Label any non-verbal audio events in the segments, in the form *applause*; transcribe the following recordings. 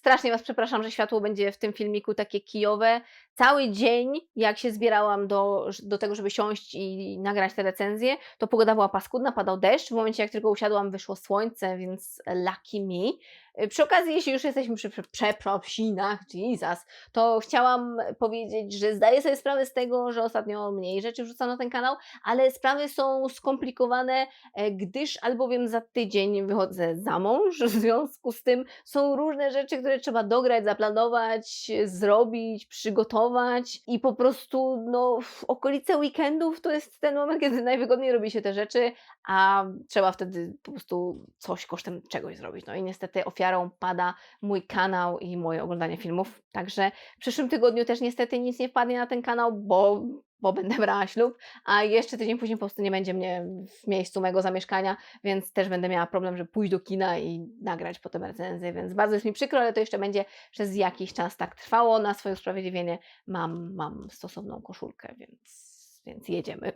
strasznie Was przepraszam, że światło będzie w tym filmiku takie kijowe. Cały dzień, jak się zbierałam do, do tego, żeby siąść i nagrać te recenzje, to pogoda była paskudna, padał deszcz. W momencie, jak tylko usiadłam, wyszło słońce, więc lucky me. Y, Przy okazji, jeśli już jesteśmy przy przeprosinach, Jesus, to chciałam powiedzieć, że zdaję sobie sprawę z tego, że ostatnio mniej rzeczy wrzucam na ten kanał, ale sprawy są skomplikowane, e, gdyż albowiem za tydzień wychodzę za mąż, w związku z tym są różne rzeczy, które trzeba dograć, zaplanować, zrobić, przygotować i po prostu no, w okolice weekendów to jest ten moment, kiedy najwygodniej robi się te rzeczy, a trzeba wtedy po prostu coś kosztem czegoś zrobić. No i niestety ofiarą pada mój kanał i moje oglądanie filmów. Także w przyszłym tygodniu też niestety nic nie wpadnie na ten kanał, bo, bo będę *laughs* brała ślub, a jeszcze tydzień później po prostu nie będzie mnie w miejscu mego zamieszkania, więc też będę miała problem, żeby pójść do kina i nagrać potem recenzję, więc bardzo jest mi przykro, ale to jeszcze będzie przez jakiś czas tak trwało. Na swoje usprawiedliwienie mam, mam stosowną koszulkę, więc, więc jedziemy.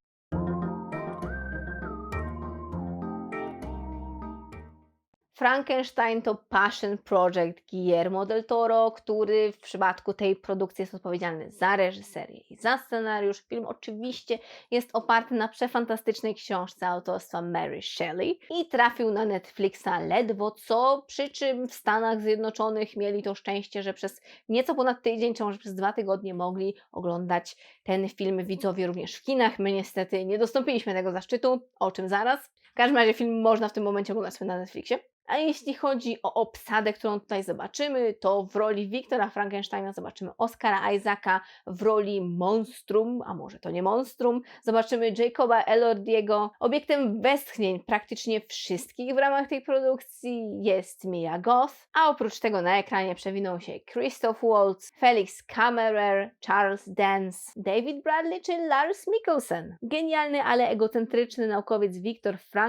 Frankenstein to passion project Guillermo del Toro, który w przypadku tej produkcji jest odpowiedzialny za reżyserię i za scenariusz. Film oczywiście jest oparty na przefantastycznej książce autorstwa Mary Shelley i trafił na Netflixa ledwo co, przy czym w Stanach Zjednoczonych mieli to szczęście, że przez nieco ponad tydzień, czy może przez dwa tygodnie mogli oglądać ten film widzowie również w kinach. My niestety nie dostąpiliśmy tego zaszczytu, o czym zaraz. W każdym razie film można w tym momencie oglądać na Netflixie. A jeśli chodzi o obsadę, którą tutaj zobaczymy, to w roli Wiktora Frankensteina zobaczymy Oscara Isaaca, w roli monstrum, a może to nie monstrum, zobaczymy Jacoba Elordiego. Obiektem westchnień praktycznie wszystkich w ramach tej produkcji jest Mia Goth, a oprócz tego na ekranie przewinął się Christoph Waltz, Felix Kammerer, Charles Dance, David Bradley czy Lars Mikkelsen. Genialny, ale egocentryczny naukowiec Wiktor Frankenstein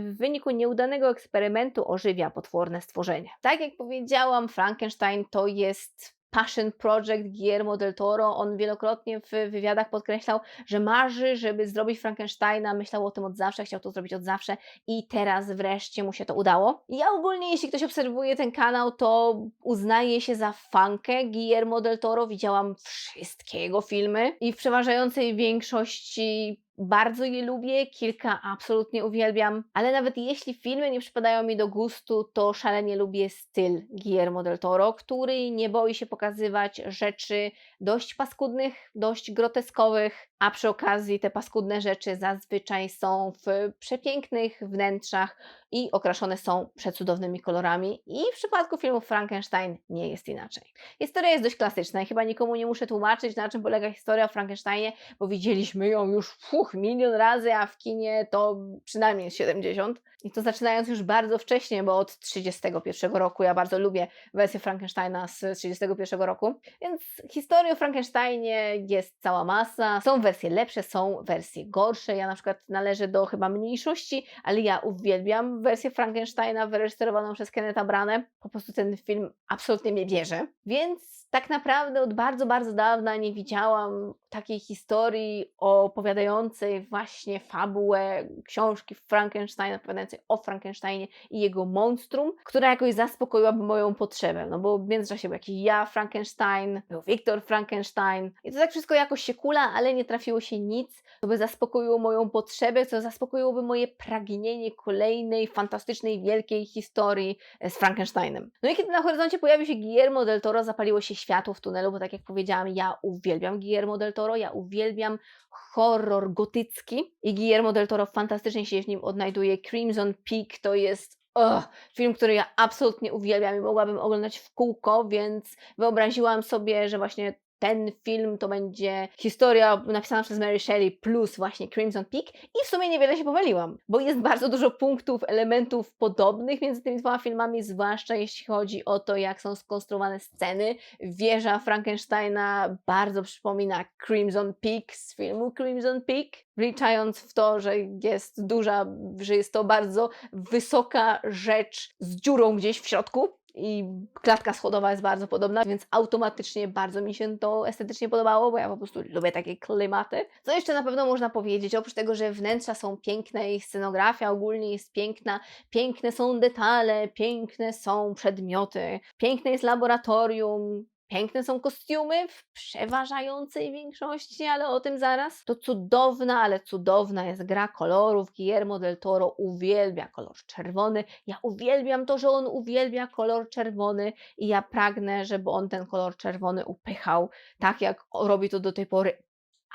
w wyniku nieudanego eksperymentu ożywia potworne stworzenie. Tak jak powiedziałam, Frankenstein to jest passion project Guillermo del Toro. On wielokrotnie w wywiadach podkreślał, że marzy, żeby zrobić Frankensteina. Myślał o tym od zawsze, chciał to zrobić od zawsze i teraz wreszcie mu się to udało. Ja ogólnie, jeśli ktoś obserwuje ten kanał, to uznaje się za fankę Guillermo del Toro. Widziałam wszystkie jego filmy i w przeważającej większości bardzo je lubię, kilka absolutnie uwielbiam, ale nawet jeśli filmy nie przypadają mi do gustu, to szalenie lubię styl Guillermo del Toro, który nie boi się pokazywać rzeczy dość paskudnych, dość groteskowych, a przy okazji te paskudne rzeczy zazwyczaj są w przepięknych wnętrzach i okraszone są przecudownymi kolorami i w przypadku filmu Frankenstein nie jest inaczej. Historia jest dość klasyczna i chyba nikomu nie muszę tłumaczyć, na czym polega historia o Frankensteinie, bo widzieliśmy ją już fuch, milion razy, a w kinie to przynajmniej 70. I to zaczynając już bardzo wcześnie, bo od 31 roku. Ja bardzo lubię wersję Frankensteina z 31 roku. Więc historii o Frankensteinie jest cała masa. Są wersje lepsze, są wersje gorsze. Ja na przykład należę do chyba mniejszości, ale ja uwielbiam wersję Frankensteina wyreżyserowaną przez Kenneta Branagh. Po prostu ten film absolutnie mnie bierze. Więc tak naprawdę od bardzo, bardzo dawna nie widziałam takiej historii opowiadającej właśnie fabułę książki Frankensteina, opowiadającej o Frankensteinie i jego monstrum, która jakoś zaspokoiłaby moją potrzebę. No bo w międzyczasie był jakiś ja Frankenstein, był Wiktor Frankenstein i to tak wszystko jakoś się kula, ale nie trafiło się nic, co by zaspokoiło moją potrzebę, co zaspokoiłoby moje pragnienie kolejnej fantastycznej, wielkiej historii e, z Frankensteinem. No i kiedy na horyzoncie pojawił się Guillermo del Toro, zapaliło się światło w tunelu, bo tak jak powiedziałam, ja uwielbiam Guillermo del Toro, ja uwielbiam horror gotycki i Guillermo del Toro fantastycznie się w nim odnajduje. Crimson Peak to jest oh, film, który ja absolutnie uwielbiam i mogłabym oglądać w kółko, więc wyobraziłam sobie, że właśnie ten film to będzie historia napisana przez Mary Shelley plus właśnie Crimson Peak i w sumie niewiele się pomyliłam, bo jest bardzo dużo punktów, elementów podobnych między tymi dwoma filmami, zwłaszcza jeśli chodzi o to, jak są skonstruowane sceny. Wieża Frankensteina bardzo przypomina Crimson Peak z filmu Crimson Peak, wliczając w to, że jest duża, że jest to bardzo wysoka rzecz z dziurą gdzieś w środku. I klatka schodowa jest bardzo podobna, więc automatycznie bardzo mi się to estetycznie podobało, bo ja po prostu lubię takie klimaty. Co jeszcze na pewno można powiedzieć, oprócz tego, że wnętrza są piękne i scenografia ogólnie jest piękna, piękne są detale, piękne są przedmioty, piękne jest laboratorium, Piękne są kostiumy w przeważającej większości, ale o tym zaraz. To cudowna, ale cudowna jest gra kolorów. Guillermo del Toro uwielbia kolor czerwony. Ja uwielbiam to, że on uwielbia kolor czerwony i ja pragnę, żeby on ten kolor czerwony upychał, tak jak robi to do tej pory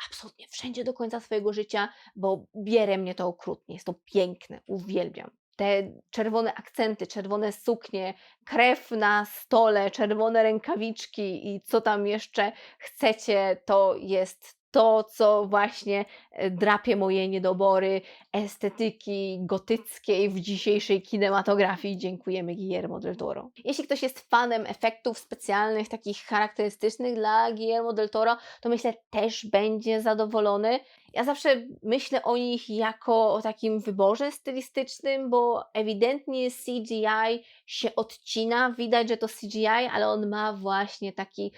absolutnie wszędzie do końca swojego życia, bo bierze mnie to okrutnie. Jest to piękne, uwielbiam te czerwone akcenty, czerwone suknie, krew na stole, czerwone rękawiczki i co tam jeszcze chcecie, to jest to, co właśnie e, drapie moje niedobory estetyki gotyckiej w dzisiejszej kinematografii. Dziękujemy Guillermo del Toro. Jeśli ktoś jest fanem efektów specjalnych, takich charakterystycznych dla Guillermo del Toro, to myślę też będzie zadowolony. Ja zawsze myślę o nich jako o takim wyborze stylistycznym, bo ewidentnie CGI się odcina, widać, że to CGI, ale on ma właśnie taki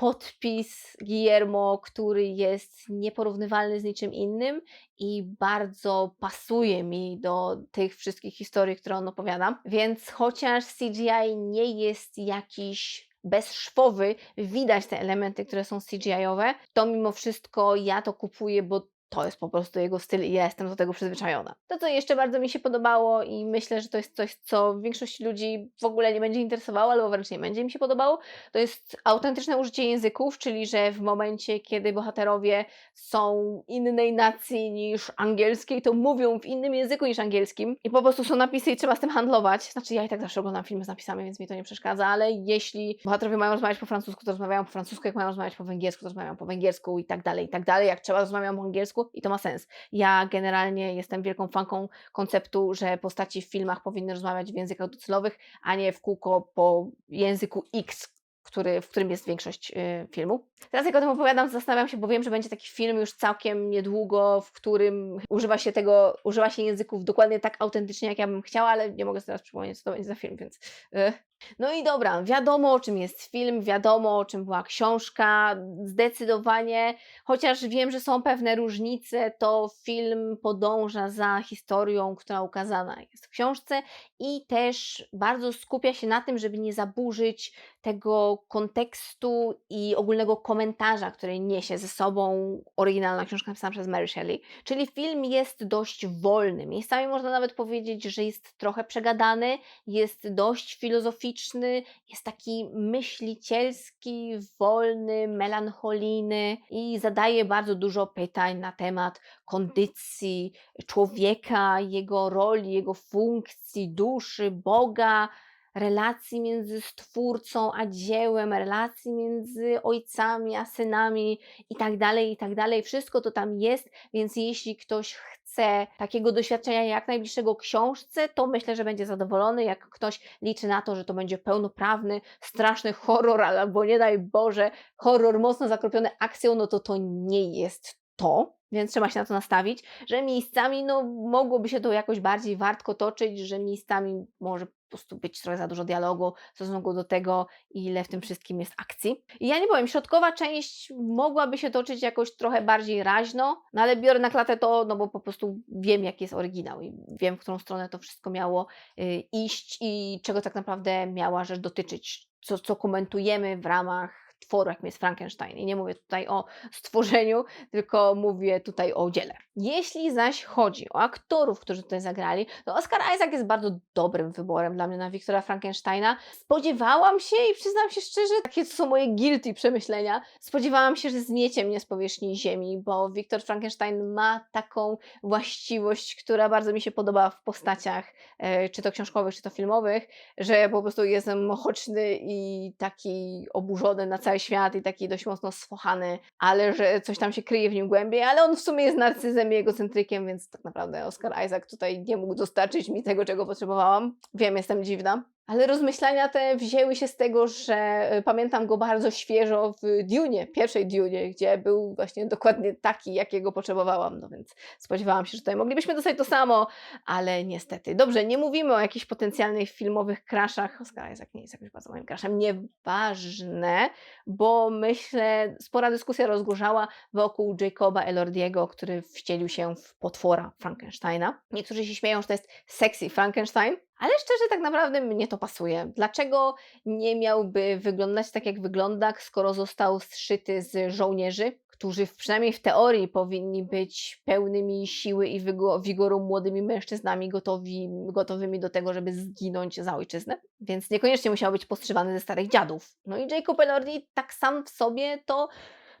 podpis Guillermo, który jest nieporównywalny z niczym innym i bardzo pasuje mi do tych wszystkich historii, które on opowiada. Więc chociaż CGI nie jest jakiś bezszwowy, widać te elementy, które są CGI-owe, to mimo wszystko ja to kupuję, bo to jest po prostu jego styl i ja jestem do tego przyzwyczajona. To, co jeszcze bardzo mi się podobało i myślę, że to jest coś, co większość ludzi w ogóle nie będzie interesowało, albo wręcz nie będzie mi się podobało, to jest autentyczne użycie języków, czyli że w momencie, kiedy bohaterowie są innej nacji niż angielskiej, to mówią w innym języku niż angielskim i po prostu są napisy i trzeba z tym handlować. Znaczy ja i tak zawsze oglądam filmy z napisami, więc mi to nie przeszkadza, ale jeśli bohaterowie mają rozmawiać po francusku, to rozmawiają po francusku, jak mają rozmawiać po węgiersku, to rozmawiają po węgiersku i tak dalej, i tak dalej. Jak trzeba rozmawiać po angielsku, i to ma sens. Ja generalnie jestem wielką fanką konceptu, że postaci w filmach powinny rozmawiać w językach docelowych, a nie w kółko po języku X, który, w którym jest większość y, filmu. Teraz jak o tym opowiadam, zastanawiam się, bo wiem, że będzie taki film już całkiem niedługo, w którym używa się tego, używa się języków dokładnie tak autentycznie, jak ja bym chciała, ale nie mogę sobie teraz przypomnieć, co to będzie za film, więc... Y. No i dobra, wiadomo o czym jest film, wiadomo o czym była książka, zdecydowanie, chociaż wiem, że są pewne różnice, to film podąża za historią, która ukazana jest w książce i też bardzo skupia się na tym, żeby nie zaburzyć tego kontekstu i ogólnego komentarza, który niesie ze sobą oryginalna książka napisana przez Mary Shelley. Czyli film jest dość wolny. Miejscami można nawet powiedzieć, że jest trochę przegadany, jest dość filozoficzny, jest taki myślicielski, wolny, melancholijny i zadaje bardzo dużo pytań na temat kondycji człowieka, jego roli, jego funkcji, duszy, Boga relacji między stwórcą a dziełem, relacji między ojcami a synami i tak dalej, i tak dalej. Wszystko to tam jest, więc jeśli ktoś chce takiego doświadczenia jak najbliższego książce, to myślę, że będzie zadowolony. Jak ktoś liczy na to, że to będzie pełnoprawny, straszny horror, albo nie daj Boże, horror mocno zakropiony akcją, no to to nie jest to, więc trzeba się na to nastawić, że miejscami no, mogłoby się to jakoś bardziej wartko toczyć, że miejscami może po prostu być trochę za dużo dialogu w stosunku do tego, ile w tym wszystkim jest akcji. I ja nie powiem, środkowa część mogłaby się toczyć jakoś trochę bardziej raźno, no ale biorę na klatę to, no bo po prostu wiem, jaki jest oryginał i wiem, w którą stronę to wszystko miało y, iść i czego tak naprawdę miała rzecz dotyczyć, co, co komentujemy w ramach tworu, jakim jest Frankenstein. I nie mówię tutaj o stworzeniu, *laughs* tylko mówię tutaj o dziele. Jeśli zaś chodzi o aktorów, którzy tutaj zagrali, to Oscar Isaac jest bardzo dobrym wyborem dla mnie na Wiktora Frankensteina. Spodziewałam się i przyznam się szczerze, takie są moje guilty przemyślenia, spodziewałam się, że zmiecie mnie z powierzchni ziemi, bo Wiktor Frankenstein ma taką właściwość, która bardzo mi się podoba w postaciach, e, czy to książkowych, czy to filmowych, że po prostu jestem ochoczny i taki oburzony na cały świat i taki dość mocno sfochany, ale że coś tam się kryje w nim głębiej, ale on w sumie jest narcyzem i egocentrykiem, więc tak naprawdę Oscar Isaac tutaj nie mógł dostarczyć mi tego, czego potrzebowałam. Wiem, jestem dziwna, Ale rozmyślania te wzięły się z tego, że y, pamiętam go bardzo świeżo w Dune, pierwszej Dune, gdzie był właśnie dokładnie taki, jakiego potrzebowałam. No więc spodziewałam się, że tutaj moglibyśmy dostać to samo, ale niestety. Dobrze, nie mówimy o jakichś potencjalnych filmowych crashach. Oscar Isaac nie jest jakoś bardzo moim crashem. Nieważne, bo myślę, spora dyskusja rozgorzała wokół Jacoba Elordiego, który wcielił się w potwora Frankensteina. Niektórzy się śmieją, że to jest sexy Frankenstein, ale szczerze, tak naprawdę mnie to pasuje. Dlaczego nie miałby wyglądać tak, jak wygląda, skoro został zszyty z żołnierzy, którzy przynajmniej w teorii powinni być pełnymi siły i wigoru młodymi mężczyznami, gotowi, gotowymi do tego, żeby zginąć za ojczyznę? Więc niekoniecznie musiał być postrzywany ze starych dziadów. No i Jacob Elordi tak sam w sobie to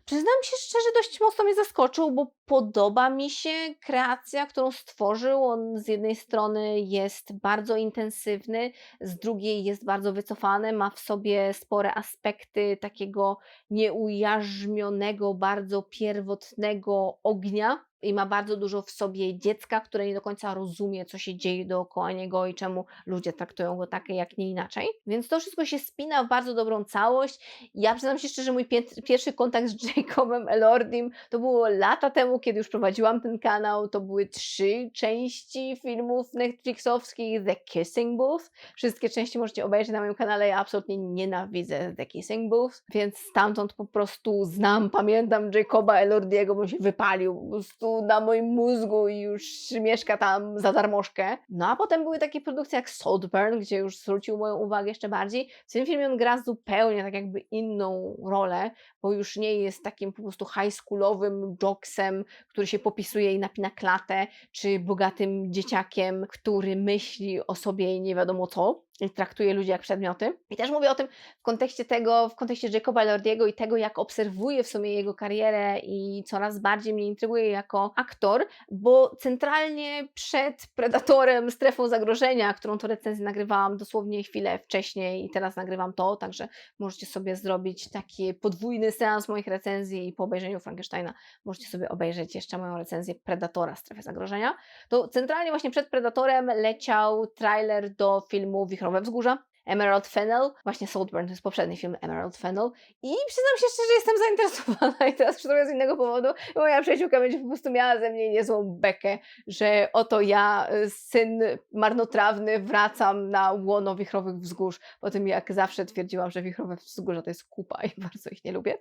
Przyznam się szczerze, dość mocno mnie zaskoczył, bo podoba mi się kreacja, którą stworzył. On z jednej strony jest bardzo intensywny, z drugiej jest bardzo wycofany, ma w sobie spore aspekty takiego nieujarzmionego, bardzo pierwotnego ognia. I ma bardzo dużo w sobie dziecka, które nie do końca rozumie, co się dzieje dookoła niego i czemu ludzie traktują go tak, jak nie inaczej. Więc to wszystko się spina w bardzo dobrą całość. Ja przyznam się szczerze, mój pier- pierwszy kontakt z Jacobem Elordim to było lata temu, kiedy już prowadziłam ten kanał. To były trzy części filmów Netflixowskich The Kissing Booth. Wszystkie części możecie obejrzeć na moim kanale. Ja absolutnie nienawidzę The Kissing Booth, więc stamtąd po prostu znam, pamiętam Jacoba Elordiego, bo się wypalił po prostu na moim mózgu i już mieszka tam za darmożkę. No a potem były takie produkcje jak Saltburn, gdzie już zwrócił moją uwagę jeszcze bardziej. W tym filmie on gra zupełnie tak jakby inną rolę, bo już nie jest takim po prostu high schoolowym jocksem, który się popisuje i napina klatę, czy bogatym dzieciakiem, który myśli o sobie i nie wiadomo co traktuje ludzi jak przedmioty. I też mówię o tym w kontekście tego, w kontekście Jacoba Elordiego i tego, jak obserwuję w sumie jego karierę i coraz bardziej mnie intryguje jako aktor, bo centralnie przed Predatorem, Strefą Zagrożenia, którą to recenzję nagrywałam dosłownie chwilę wcześniej i teraz nagrywam to, także możecie sobie zrobić taki podwójny seans moich recenzji i po obejrzeniu Frankensteina możecie sobie obejrzeć jeszcze moją recenzję Predatora, Strefy Zagrożenia. To centralnie właśnie przed Predatorem leciał trailer do filmu Wichrowe Wzgórza, Emerald Fennel, właśnie Saltburn, to jest poprzedni film Emerald Fennel i przyznam się szczerze, jestem zainteresowana *laughs* i teraz trochę z innego powodu, bo moja przyjaciółka będzie po prostu miała ze mnie niezłą bekę, że oto ja, y, syn marnotrawny, wracam na łono Wichrowych Wzgórz, po tym jak zawsze twierdziłam, że Wichrowe Wzgórza to jest kupa i *laughs* bardzo ich nie lubię.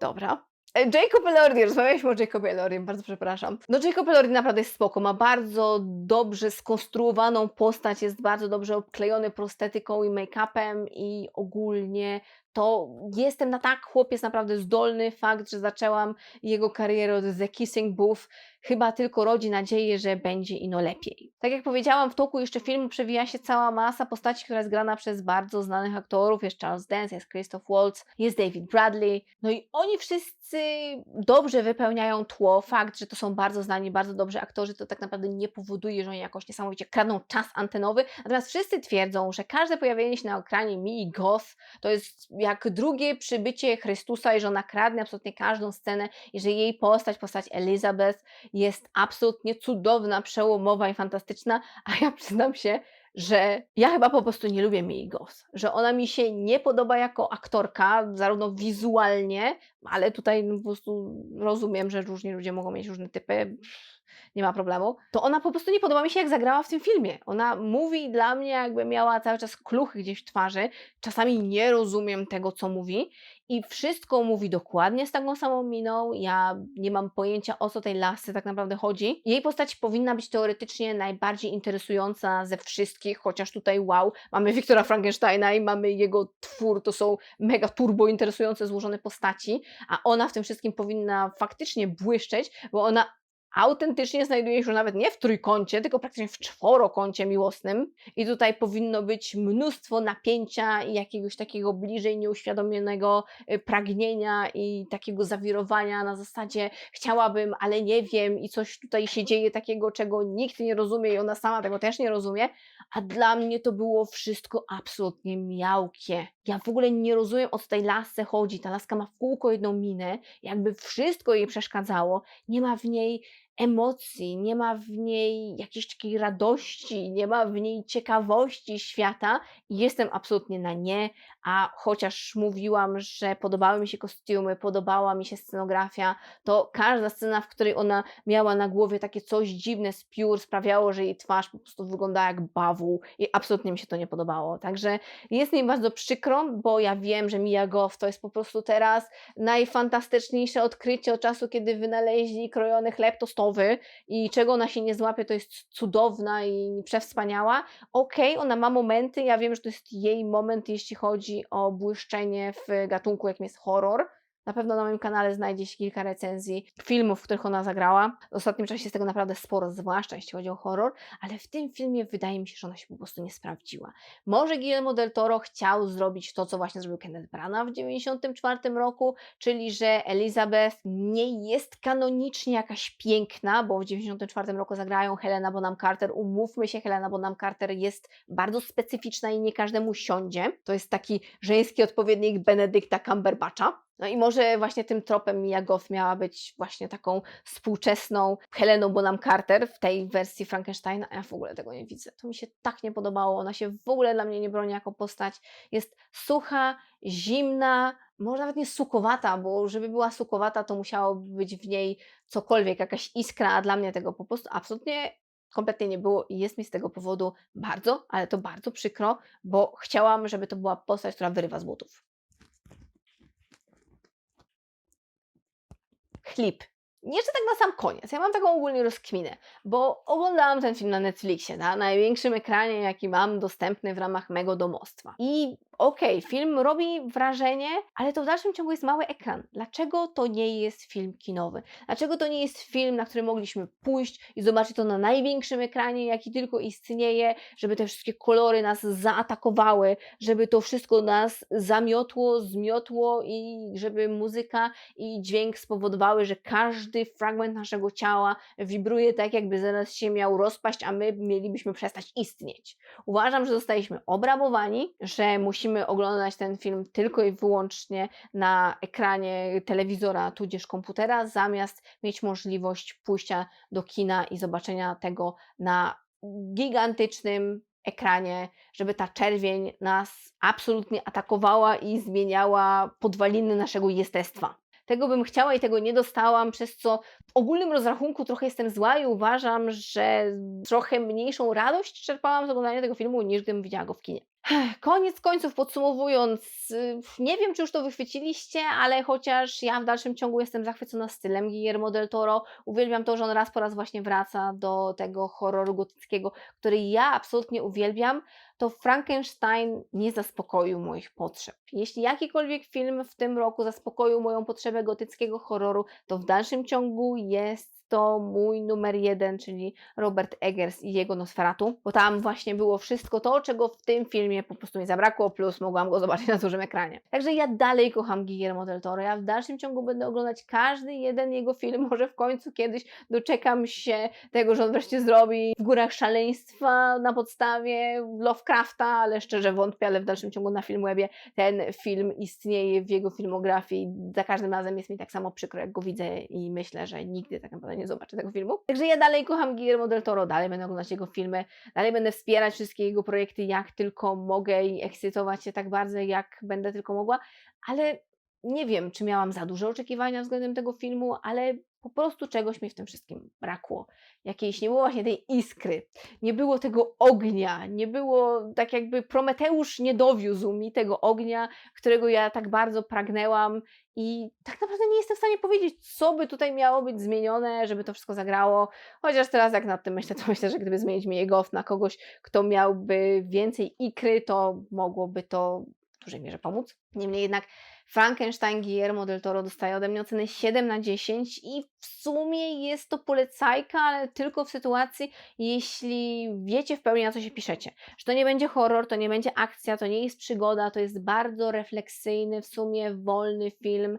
Dobra. E, Jacob Elordi, rozmawialiśmy o Jacobie Elordim, bardzo przepraszam. No Jacob Elordi naprawdę jest spoko, ma bardzo dobrze skonstruowaną postać, jest bardzo dobrze obklejony prostetyką i make-upem i ogólnie to jestem na tak, chłopiec naprawdę zdolny, fakt, że zaczęłam jego karierę od The Kissing Booth chyba tylko rodzi nadzieję, że będzie ino lepiej. Tak jak powiedziałam, w toku jeszcze filmu przewija się cała masa postaci, która jest grana przez bardzo znanych aktorów, jest Charles Dance, jest Christoph Waltz, jest David Bradley, no i oni wszyscy dobrze wypełniają tło. Fakt, że to są bardzo znani, bardzo dobrzy aktorzy, to tak naprawdę nie powoduje, że oni jakoś niesamowicie kradną czas antenowy, natomiast wszyscy twierdzą, że każde pojawienie się na ekranie Mii Goth to jest jak drugie przybycie Chrystusa i że ona kradnie absolutnie każdą scenę i że jej postać, postać Elizabeth jest absolutnie cudowna, przełomowa i fantastyczna, a ja przyznam się, że ja chyba po prostu nie lubię Mii Goth, że ona mi się nie podoba jako aktorka, zarówno wizualnie, ale tutaj no po prostu rozumiem, że różni ludzie mogą mieć różne typy, nie ma problemu, to ona po prostu nie podoba mi się, jak zagrała w tym filmie. Ona mówi dla mnie, jakby miała cały czas kluchy gdzieś w twarzy. Czasami nie rozumiem tego, co mówi, i wszystko mówi dokładnie z taką samą miną. Ja nie mam pojęcia, o co tej lasce tak naprawdę chodzi. Jej postać powinna być teoretycznie najbardziej interesująca ze wszystkich, chociaż tutaj wow, mamy Wiktora Frankensteina i mamy jego twór, to są mega turbo interesujące, złożone postaci, a ona w tym wszystkim powinna faktycznie błyszczeć, bo ona autentycznie znajduje się nawet nie w trójkącie, tylko praktycznie w czworokącie miłosnym. I tutaj powinno być mnóstwo napięcia i jakiegoś takiego bliżej nieuświadomionego y, pragnienia i takiego zawirowania na zasadzie chciałabym, ale nie wiem i coś tutaj się dzieje takiego, czego nikt nie rozumie i ona sama tego też nie rozumie. A dla mnie to było wszystko absolutnie miałkie. Ja w ogóle nie rozumiem, o co tej lasce chodzi. Ta laska ma w kółko jedną minę, jakby wszystko jej przeszkadzało. Nie ma w niej emocji, nie ma w niej jakiejś takiej radości, nie ma w niej ciekawości świata i jestem absolutnie na nie, a chociaż mówiłam, że podobały mi się kostiumy, podobała mi się scenografia, to każda scena, w której ona miała na głowie takie coś dziwne z piór, sprawiało, że jej twarz po prostu wyglądała jak bawół i absolutnie mi się to nie podobało. Także jest mi bardzo przykro, bo ja wiem, że Mia Goth to jest po prostu teraz najfantastyczniejsze odkrycie od czasu, kiedy wynaleźli krojony chleb tostowy i czego ona się nie złapie, to jest cudowna i przewspaniała. Okej, ona ma momenty, ja wiem, że to jest jej moment, jeśli chodzi o błyszczenie w gatunku, jakim jest horror. Na pewno na moim kanale znajdzie się kilka recenzji filmów, w których ona zagrała. W ostatnim czasie jest tego naprawdę sporo, zwłaszcza jeśli chodzi o horror, ale w tym filmie wydaje mi się, że ona się po prostu nie sprawdziła. Może Guillermo del Toro chciał zrobić to, co właśnie zrobił Kenneth Branagh w 1994 roku, czyli że Elizabeth nie jest kanonicznie jakaś piękna, bo w 1994 roku zagrają Helena Bonham Carter. Umówmy się, Helena Bonham Carter jest bardzo specyficzna i nie każdemu siądzie. To jest taki żeński odpowiednik Benedykta Cumberbatcha. No i może właśnie tym tropem Mia Goth miała być właśnie taką współczesną Heleną Bonham Carter w tej wersji Frankensteina, a ja w ogóle tego nie widzę. To mi się tak nie podobało, ona się w ogóle dla mnie nie broni jako postać. Jest sucha, zimna, może nawet nie sukowata, bo żeby była sukowata, to musiało być w niej cokolwiek, jakaś iskra, a dla mnie tego po prostu absolutnie kompletnie nie było i jest mi z tego powodu bardzo, ale to bardzo przykro, bo chciałam, żeby to była postać, która wyrywa z butów. Chlip. Jeszcze tak na sam koniec. Ja mam taką ogólnie rozkminę, bo oglądałam ten film na Netflixie, na największym ekranie, jaki mam dostępny w ramach mego domostwa. I okej, okay, film robi wrażenie, ale to w dalszym ciągu jest mały ekran. Dlaczego to nie jest film kinowy? Dlaczego to nie jest film, na który mogliśmy pójść i zobaczyć to na największym ekranie, jaki tylko istnieje, żeby te wszystkie kolory nas zaatakowały, żeby to wszystko nas zamiotło, zmiotło i żeby muzyka i dźwięk spowodowały, że każdy fragment naszego ciała wibruje tak, jakby zaraz się miał rozpaść, a my mielibyśmy przestać istnieć. Uważam, że zostaliśmy obrabowani, że musimy musimy oglądać ten film tylko i wyłącznie na ekranie telewizora tudzież komputera, zamiast mieć możliwość pójścia do kina i zobaczenia tego na gigantycznym ekranie, żeby ta czerwień nas absolutnie atakowała i zmieniała podwaliny naszego jestestwa. Tego bym chciała i tego nie dostałam, przez co w ogólnym rozrachunku trochę jestem zła i uważam, że trochę mniejszą radość czerpałam z oglądania tego filmu niż gdybym widziała go w kinie. Koniec końców, podsumowując, y, nie wiem, czy już to wychwyciliście, ale chociaż ja w dalszym ciągu jestem zachwycona stylem Guillermo del Toro, uwielbiam to, że on raz po raz właśnie wraca do tego horroru gotyckiego, który ja absolutnie uwielbiam, to Frankenstein nie zaspokoił moich potrzeb. Jeśli jakikolwiek film w tym roku zaspokoił moją potrzebę gotyckiego horroru, to w dalszym ciągu jest to mój numer jeden, czyli Robert Eggers i jego Nosferatu, bo tam właśnie było wszystko to, czego w tym filmie po prostu mi zabrakło, plus mogłam go zobaczyć na dużym ekranie. Także ja dalej kocham Guillermo del Toro, ja w dalszym ciągu będę oglądać każdy jeden jego film, może w końcu kiedyś doczekam się tego, że on wreszcie zrobi w Górach Szaleństwa na podstawie Lovecrafta, ale szczerze wątpię, ale w dalszym ciągu na Filmwebie ten film istnieje w jego filmografii. Za każdym razem jest mi tak samo przykro, jak go widzę i myślę, że nigdy tak naprawdę nie zobaczę tego filmu. Także ja dalej kocham Guillermo del Toro, dalej będę oglądać jego filmy, dalej będę wspierać wszystkie jego projekty jak tylko mogę i ekscytować się tak bardzo, jak będę tylko mogła, ale nie wiem, czy miałam za duże oczekiwania względem tego filmu, ale po prostu czegoś mi w tym wszystkim brakło. Jakiejś, nie było właśnie tej iskry, nie było tego ognia, nie było tak jakby Prometeusz nie dowiózł mi tego ognia, którego ja tak bardzo pragnęłam i tak naprawdę nie jestem w stanie powiedzieć, co by tutaj miało być zmienione, żeby to wszystko zagrało. Chociaż teraz jak nad tym myślę, to myślę, że gdyby zmienić Goff na kogoś, kto miałby więcej ikry, to mogłoby to w dużej mierze pomóc. Niemniej jednak Frankenstein Guillermo del Toro dostaje ode mnie ocenę 7 na 10 i w sumie jest to polecajka, ale tylko w sytuacji, jeśli wiecie w pełni na co się piszecie. Że to nie będzie horror, to nie będzie akcja, to nie jest przygoda, to jest bardzo refleksyjny, w sumie wolny film,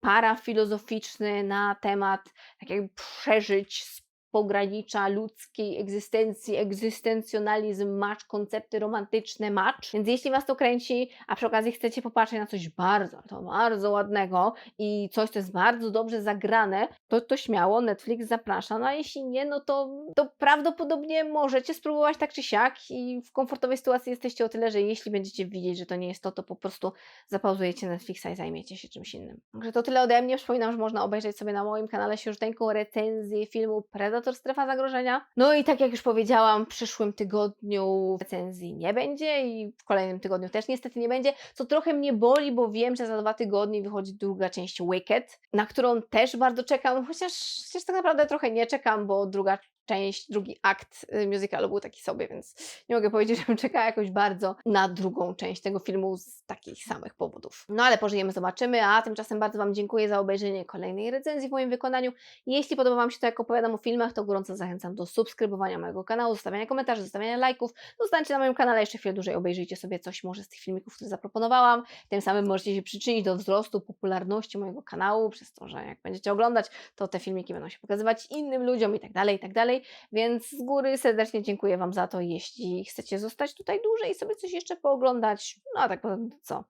parafilozoficzny na temat tak jakby przeżyć pogranicza ludzkiej egzystencji, egzystencjonalizm, match, koncepty romantyczne, match. Więc jeśli Was to kręci, a przy okazji chcecie popatrzeć na coś bardzo, to bardzo ładnego i coś, co jest bardzo dobrze zagrane, to, to śmiało Netflix zaprasza. No a jeśli nie, no to, to prawdopodobnie możecie spróbować tak czy siak i w komfortowej sytuacji jesteście o tyle, że jeśli będziecie widzieć, że to nie jest to, to po prostu zapauzujecie Netflixa i zajmiecie się czymś innym. Także to tyle ode mnie. Przypominam, że można obejrzeć sobie na moim kanale świeżuteńką recenzję filmu Predator Strefa Zagrożenia. No i tak jak już powiedziałam, w przyszłym tygodniu recenzji nie będzie i w kolejnym tygodniu też niestety nie będzie, co trochę mnie boli, bo wiem, że za dwa tygodnie wychodzi druga część Wicked, na którą też bardzo czekam, chociaż, chociaż tak naprawdę trochę nie czekam, bo druga część, drugi akt y, musicalu był taki sobie, więc nie mogę powiedzieć, *laughs* żebym czekała jakoś bardzo na drugą część tego filmu z takich samych powodów. No ale pożyjemy, zobaczymy, a tymczasem bardzo Wam dziękuję za obejrzenie kolejnej recenzji w moim wykonaniu. Jeśli podoba Wam się to, jak opowiadam o filmach, to gorąco zachęcam do subskrybowania mojego kanału, zostawiania komentarzy, zostawiania lajków. Zostańcie na moim kanale jeszcze chwilę dłużej, obejrzyjcie sobie coś może z tych filmików, które zaproponowałam. Tym samym możecie się przyczynić do wzrostu popularności mojego kanału, przez to, że jak będziecie oglądać, to te filmiki będą się pokazywać innym ludziom i tak dalej, i tak dalej. Więc z góry serdecznie dziękuję Wam za to, jeśli chcecie zostać tutaj dłużej i sobie coś jeszcze pooglądać. No a tak potem co?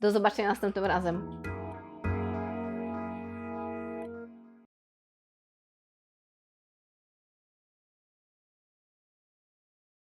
Do zobaczenia następnym razem.